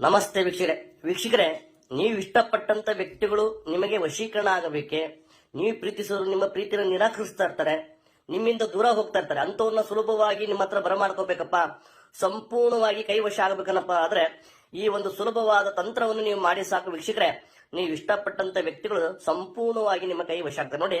ನಮಸ್ತೆ ವೀಕ್ಷಕರೇ. ವೀಕ್ಷಕರೇ, ನೀವು ಇಷ್ಟಪಟ್ಟಂತ ವ್ಯಕ್ತಿಗಳು ನಿಮಗೆ ವಶೀಕರಣ ಆಗಬೇಕೆ? ನೀವು ಪ್ರೀತಿಸೋರು ನಿಮ್ಮ ಪ್ರೀತಿನ ನಿರಾಕರಿಸ್ತಾ ಇರ್ತಾರೆ. ನಿಮ್ಮಿಂದ ದೂರ ಹೋಗ್ತಾ ಇರ್ತಾರೆ. ಅಂತವನ್ನ ಸುಲಭವಾಗಿ ನಿಮ್ಮ ಹತ್ರ ಬರಮಾಡ್ಕೋಬೇಕಪ್ಪ. ಸಂಪೂರ್ಣವಾಗಿ ಕೈವಶ ಆಗಬೇಕನ್ನಪ್ಪ ಆದ್ರೆ ಈ ಒಂದು ಸುಲಭವಾದ ತಂತ್ರವನ್ನು ನೀವು ಮಾಡಿ ಸಾಕು ವೀಕ್ಷಕರೇ. ನೀವು ಇಷ್ಟಪಟ್ಟಂತ ವ್ಯಕ್ತಿಗಳು ಸಂಪೂರ್ಣವಾಗಿ ನಿಮ್ಮ ಕೈ ವಶ ಆಗ್ತಾರೆ. ನೋಡಿ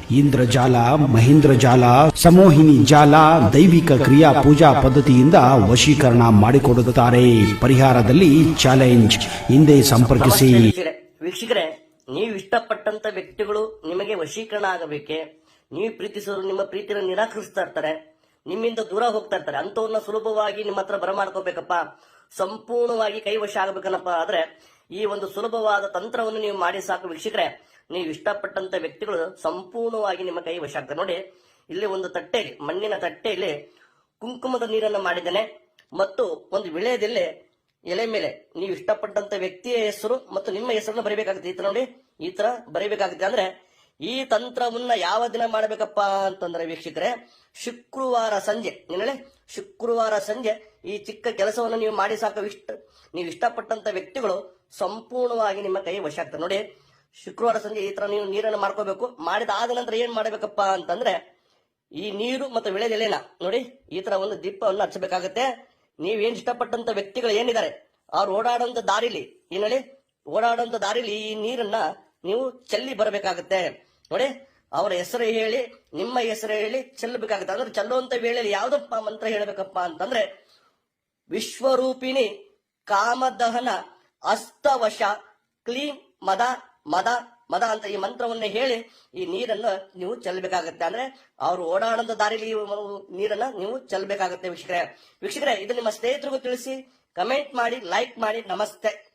ಇಂದ್ರಜಾಲ ಮಹೇಂದ್ರ ಜಾಲ, ಸಮೋಹಿನಿ ಜಾಲ, ದೈವಿಕ ಕ್ರಿಯಾ ಪೂಜಾ ಪದ್ಧತಿಯಿಂದ ವಶೀಕರಣ ಮಾಡಿಕೊಡುತ್ತಾರೆ. ಪರಿಹಾರದಲ್ಲಿ ಚಾಲೆಂಜ್ ಹಿಂದೆ ಸಂಪರ್ಕಿಸಿ. ವೀಕ್ಷಕರೇ ನೀವು ಇಷ್ಟಪಟ್ಟಂತ ವ್ಯಕ್ತಿಗಳು ನಿಮಗೆ ವಶೀಕರಣ ಆಗಬೇಕೆ? ನೀವು ಪ್ರೀತಿಸೋರು ನಿಮ್ಮ ಪ್ರೀತಿಯನ್ನು ನಿರಾಕರಿಸ್ತಾ ಇರ್ತಾರೆ. ನಿಮ್ಮಿಂದ ದೂರ ಹೋಗ್ತಾ ಇರ್ತಾರೆ. ಅಂತವನ್ನ ಸುಲಭವಾಗಿ ನಿಮ್ಮ ಹತ್ರ ಬರಮಾಡ್ಕೋಬೇಕಪ್ಪ. ಸಂಪೂರ್ಣವಾಗಿ ಕೈವಶ ಆಗಬೇಕನ್ನಪ್ಪ ಆದ್ರೆ ಈ ಒಂದು ಸುಲಭವಾದ ತಂತ್ರವನ್ನು ನೀವು ಮಾಡಿ ಸಾಕು ವೀಕ್ಷಕರೇ. ನೀವು ಇಷ್ಟಪಟ್ಟಂತ ವ್ಯಕ್ತಿಗಳು ಸಂಪೂರ್ಣವಾಗಿ ನಿಮ್ಮ ಕೈ ವಶ ಆಗ್ತದೆ. ನೋಡಿ, ಇಲ್ಲಿ ಒಂದು ತಟ್ಟೆಯಲ್ಲಿ ಮಣ್ಣಿನ ತಟ್ಟೆಯಲ್ಲಿ ಕುಂಕುಮದ ನೀರನ್ನು ಮಾಡಿದ್ದೇನೆ. ಮತ್ತು ಒಂದು ವಿಳೆಯದಲ್ಲಿ ಎಲೆ ಮೇಲೆ. ನೀವು ಇಷ್ಟಪಟ್ಟಂತ ವ್ಯಕ್ತಿಯ ಹೆಸರು ಮತ್ತು ನಿಮ್ಮ ಹೆಸರನ್ನು ಬರೀಬೇಕಾಗುತ್ತೆ. ಈ ತರ ನೋಡಿ, ಈ ತರ ಬರೀಬೇಕಾಗುತ್ತೆ. ಅಂದ್ರೆ ಈ ತಂತ್ರವನ್ನ ಯಾವ ದಿನ ಮಾಡಬೇಕಪ್ಪ ಅಂತಂದ್ರೆ ವೀಕ್ಷಕರೇ, ಶುಕ್ರವಾರ ಸಂಜೆ. ಏನೇಳಿ ಶುಕ್ರವಾರ ಸಂಜೆ ಈ ಚಿಕ್ಕ ಕೆಲಸವನ್ನು ನೀವು ಮಾಡಿ ಸಾಕು ಇಷ್ಟ ನೀವು ಇಷ್ಟಪಟ್ಟಂತ ವ್ಯಕ್ತಿಗಳು ಸಂಪೂರ್ಣವಾಗಿ ನಿಮ್ಮ ಕೈ ವಶ ಆಗ್ತದೆ. ನೋಡಿ, ಶುಕ್ರವಾರ ಸಂಜೆ ಈ ತರ ನೀವು ನೀರನ್ನು ಮಾಡ್ಕೋಬೇಕು ಮಾಡಿದ ಆದ ನಂತರ ಏನ್ ಮಾಡಬೇಕಪ್ಪ ಅಂತಂದ್ರೆ, ಈ ನೀರು ಮತ್ತು ವಿಳೆದೆಲೆನ ನೋಡಿ, ಈ ತರ ಒಂದು ದೀಪವನ್ನು ಹಚ್ಚಬೇಕಾಗತ್ತೆ. ನೀವೇನ್ ಇಷ್ಟಪಟ್ಟಂತ ವ್ಯಕ್ತಿಗಳು ಏನಿದ್ದಾರೆ, ಅವ್ರು ಓಡಾಡುವಂತ ದಾರಿಲಿ ಏನೇಳಿ ಓಡಾಡುವಂತ ದಾರಿಲಿ ಈ ನೀರನ್ನ ನೀವು ಚೆಲ್ಲಿ ಬರಬೇಕಾಗತ್ತೆ. ನೋಡಿ, ಅವರ ಹೆಸರು ಹೇಳಿ, ನಿಮ್ಮ ಹೆಸರು ಹೇಳಿ ಚೆಲ್ಲಬೇಕಾಗುತ್ತೆ. ಅಂದ್ರೆ ಚೆಲ್ಲುವಂತ ವೇಳೆಯಲ್ಲಿ ಯಾವ್ದಪ್ಪ ಮಂತ್ರ ಹೇಳಬೇಕಪ್ಪ ಅಂತಂದ್ರೆ, ವಿಶ್ವರೂಪಿಣಿ ಕಾಮದಹನ ಅಸ್ತವಶ ಕ್ಲೀಂ ಮದ ಮದ ಮದ ಅಂತ ಈ ಮಂತ್ರವನ್ನು ಹೇಳಿ ಈ ನೀರನ್ನು ನೀವು ಚೆಲ್ಲಬೇಕಾಗತ್ತೆ. ಅಂದ್ರೆ ಅವರು ಓಡಾಡೋದ ದಾರಿಲಿ ಈ ನೀರನ್ನ ನೀವು ಚೆಲ್ಲಬೇಕಾಗತ್ತೆ ವೀಕ್ಷಕರೇ. ವೀಕ್ಷಕರೇ, ಇದು ನಿಮ್ಮ ಸ್ನೇಹಿತರಿಗೂ ತಿಳಿಸಿ ಕಮೆಂಟ್ ಮಾಡಿ ಲೈಕ್ ಮಾಡಿ, ನಮಸ್ತೆ.